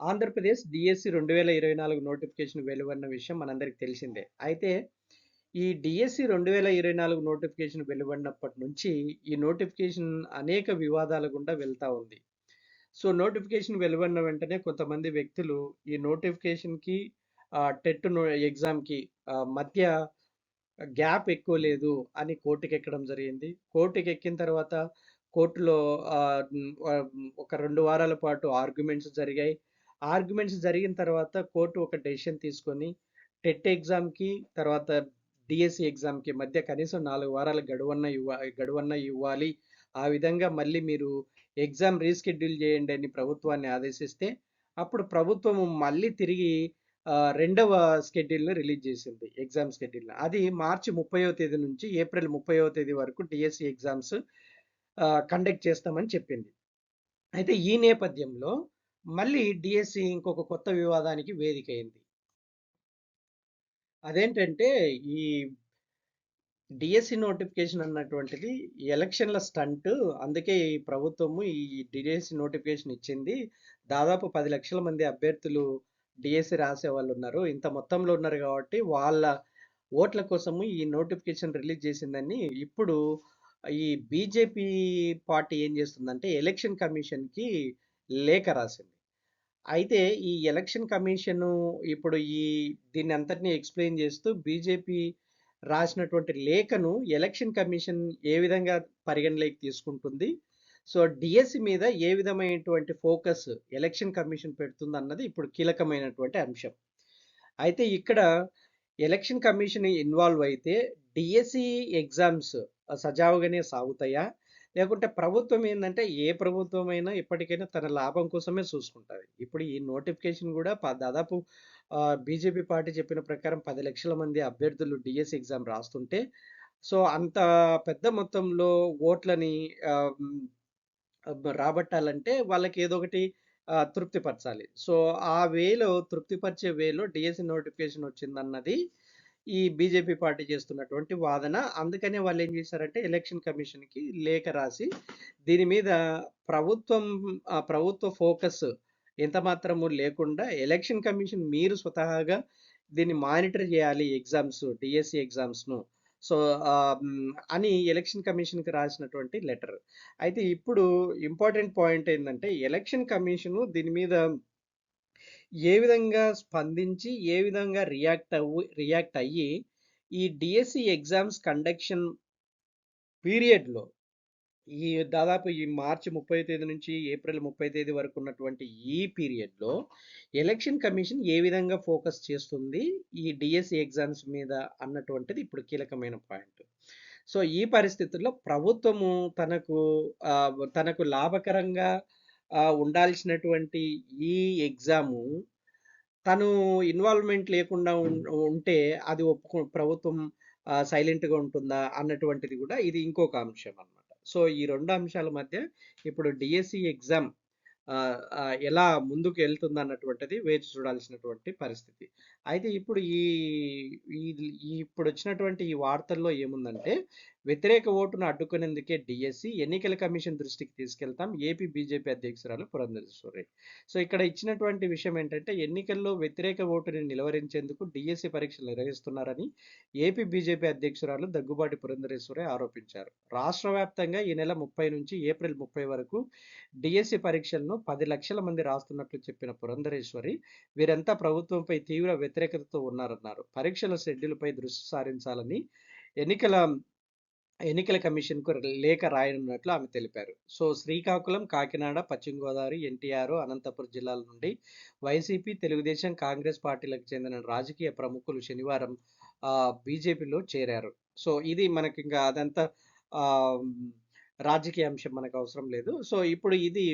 Andhra Pradesh DSC రెండు వేల ఇరవై నాలుగు నోటిఫికేషన్ వెలువడిన విషయం మనందరికి తెలిసిందే. అయితే ఈ డిఎస్సి రెండు వేల ఇరవై నాలుగు నోటిఫికేషన్ వెలువడినప్పటి నుంచి ఈ నోటిఫికేషన్ అనేక వివాదాల గుండా వెళ్తూ ఉంది. సో నోటిఫికేషన్ వెలువడిన వెంటనే కొంతమంది వ్యక్తులు ఈ నోటిఫికేషన్కి టెట్ ఎగ్జామ్కి మధ్య గ్యాప్ ఎక్కువ లేదు అని కోర్టుకి ఎక్కడం జరిగింది. కోర్టుకి ఎక్కిన తర్వాత కోర్టులో ఒక రెండు వారాల పాటు ఆర్గ్యుమెంట్స్ జరిగాయి. ఆర్గ్యుమెంట్స్ జరిగిన తర్వాత కోర్టు ఒక డెసిషన్ తీసుకొని టెట్ ఎగ్జామ్కి తర్వాత డిఎస్సి ఎగ్జామ్కి మధ్య కనీసం నాలుగు వారాల గడువన్న ఇవ్వ గడువన్న ఇవ్వాలి. ఆ విధంగా మళ్ళీ మీరు ఎగ్జామ్ రీస్కెడ్యూల్ చేయండి అని ప్రభుత్వాన్ని ఆదేశిస్తే అప్పుడు ప్రభుత్వం మళ్ళీ తిరిగి రెండవ స్కెడ్యూల్ని రిలీజ్ చేసింది ఎగ్జామ్ స్కెడ్యూల్ అది మార్చి ముప్పైవ తేదీ నుంచి ఏప్రిల్ ముప్పైవ తేదీ వరకు డిఎస్సి ఎగ్జామ్స్ కండక్ట్ చేస్తామని చెప్పింది. అయితే ఈ నేపథ్యంలో మళ్ళీ డిఎస్సి ఇంకొక కొత్త వివాదానికి వేదిక అయింది. అదేంటంటే ఈ డిఎస్సి నోటిఫికేషన్ అన్నటువంటిది ఎలక్షన్ల స్టంట్ అందుకే ఈ ప్రభుత్వము ఈ డిఎస్సి నోటిఫికేషన్ ఇచ్చింది. దాదాపు పది లక్షల మంది అభ్యర్థులు డిఎస్సి రాసే వాళ్ళు ఉన్నారు. ఇంత మొత్తంలో ఉన్నారు కాబట్టి వాళ్ళ ఓట్ల కోసము ఈ నోటిఫికేషన్ రిలీజ్ చేసిందని ఇప్పుడు ఈ బీజేపీ పార్టీ ఏం చేస్తుందంటే ఎలక్షన్ కమిషన్కి లేఖ రాసింది. అయితే ఈ ఎలక్షన్ కమిషన్ ఇప్పుడు ఈ దీన్ని అంతటినీ ఎక్స్ప్లెయిన్ చేస్తూ బీజేపీ రాసినటువంటి లేఖను ఎలక్షన్ కమిషన్ ఏ విధంగా పరిగణలోకి తీసుకుంటుంది? సో డిఎస్సి మీద ఏ విధమైనటువంటి ఫోకస్ ఎలక్షన్ కమిషన్ పెడుతుంది అన్నది ఇప్పుడు కీలకమైనటువంటి అంశం. అయితే ఇక్కడ ఎలక్షన్ కమిషన్ ఇన్వాల్వ్ అయితే డిఎస్సి ఎగ్జామ్స్ సజావుగానే సాగుతాయా? లేకుంటే ప్రభుత్వం ఏంటంటే ఏ ప్రభుత్వం అయినా ఇప్పటికైనా తన లాభం కోసమే చూసుకుంటుంది. ఇప్పుడు ఈ నోటిఫికేషన్ కూడా దాదాపు బీజేపీ పార్టీ చెప్పిన ప్రకారం పది లక్షల మంది అభ్యర్థులు డిఎస్సి ఎగ్జామ్ రాస్తుంటే సో అంత పెద్ద మొత్తంలో ఓట్లని రాబట్టాలంటే వాళ్ళకి ఏదో ఒకటి తృప్తిపరచాలి సో ఆ వేలో తృప్తిపరిచే వేలో డిఎస్సి నోటిఫికేషన్ వచ్చిందన్నది ఈ బీజేపీ పార్టీ చేస్తున్నటువంటి వాదన. అందుకనే వాళ్ళు ఏం చేశారంటే ఎలక్షన్ కమిషన్కి లేఖ రాసి దీని మీద ప్రభుత్వం ప్రభుత్వ ఫోకస్ ఎంత మాత్రము లేకుండా ఎలక్షన్ కమిషన్ మీరు స్వతహాగా దీన్ని మానిటర్ చేయాలి ఎగ్జామ్స్ డిఎస్సి ఎగ్జామ్స్ను. సో అని ఎలక్షన్ కమిషన్కి రాసినటువంటి లెటర్. అయితే ఇప్పుడు ఇంపార్టెంట్ పాయింట్ ఏంటంటే ఎలక్షన్ కమిషను దీని మీద ఏ విధంగా స్పందించి ఏ విధంగా రియాక్ట్ అవ్వు రియాక్ట్ అయ్యి ఈ డిఎస్సి ఎగ్జామ్స్ కండక్షన్ పీరియడ్లో ఈ దాదాపు ఈ మార్చి ముప్పై తేదీ నుంచి ఏప్రిల్ ముప్పై తేదీ వరకు ఉన్నటువంటి ఈ పీరియడ్లో ఎలక్షన్ కమిషన్ ఏ విధంగా ఫోకస్ చేస్తుంది ఈ డిఎస్సి ఎగ్జామ్స్ మీద అన్నటువంటిది ఇప్పుడు కీలకమైన పాయింట్. సో ఈ పరిస్థితుల్లో ప్రభుత్వము తనకు తనకు లాభకరంగా ఉండాల్సినటువంటి ఈ ఎగ్జాము తను ఇన్వాల్వ్మెంట్ లేకుండా ఉం- ఉంటే అది ఒప్పుకో ప్రభుత్వం సైలెంట్గా ఉంటుందా అన్నటువంటిది కూడా ఇది ఇంకొక అంశం అన్నమాట. సో ఈ రెండు అంశాల మధ్య ఇప్పుడు డిఎస్సి ఎగ్జామ్ ఎలా ముందుకు వెళ్తుంది అన్నటువంటిది వేచి చూడాల్సినటువంటి పరిస్థితి. అయితే ఇప్పుడు ఈ ఈ ఇప్పుడు వచ్చినటువంటి ఈ వార్తల్లో ఏముందంటే వ్యతిరేక ఓటును అడ్డుకునేందుకే డిఎస్సి ఎన్నికల కమిషన్ దృష్టికి తీసుకెళ్తాం. ఏపీ బీజేపీ అధ్యక్షురాలు పురంధరేశ్వరి సో ఇక్కడ ఇచ్చినటువంటి విషయం ఏంటంటే ఎన్నికల్లో వ్యతిరేక ఓటుని నిలువరించేందుకు డిఎస్సి పరీక్షలు నిర్వహిస్తున్నారని ఏపీ బీజేపీ అధ్యక్షురాలు దగ్గుబాటి పురంధరేశ్వరి ఆరోపించారు. రాష్ట్ర వ్యాప్తంగా ఈ నెల ముప్పై నుంచి ఏప్రిల్ ముప్పై వరకు డిఎస్సి పరీక్షలను పది లక్షల మంది రాస్తున్నట్లు చెప్పిన పురంధరేశ్వరి వీరంతా ప్రభుత్వంపై తీవ్ర వ్యతిరేకతతో ఉన్నారన్నారు. పరీక్షల షెడ్యూల్పై దృష్టి సారించాలని ఎన్నికల ఎన్నికల కమిషన్కు లేఖ రాయనున్నట్లు ఆమె తెలిపారు. సో శ్రీకాకుళం కాకినాడ పశ్చిమ గోదావరి ఎన్టీఆర్ అనంతపురం జిల్లాల నుండి వైసీపీ తెలుగుదేశం కాంగ్రెస్ పార్టీలకు చెందిన రాజకీయ ప్రముఖులు శనివారం ఆ, బీజేపీలో చేరారు. సో ఇది మనకి ఇంకా అదంతా రాజకీయ అంశం మనకు అవసరం లేదు. సో ఇప్పుడు ఇది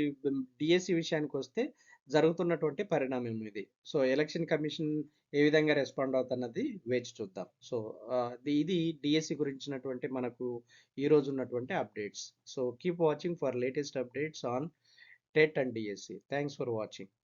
డిఎస్సి విషయానికి వస్తే జరుగుతున్నటువంటి పరిణామం ఇది. సో ఎలక్షన్ కమిషన్ ఏ విధంగా రెస్పాండ్ అవుతున్నది వేచి చూద్దాం. సో ఇది- డిఎస్సి గురించినటువంటి మనకు ఈ రోజు ఉన్నటువంటి updates. So keep watching for latest updates on TET and DSC thanks for watching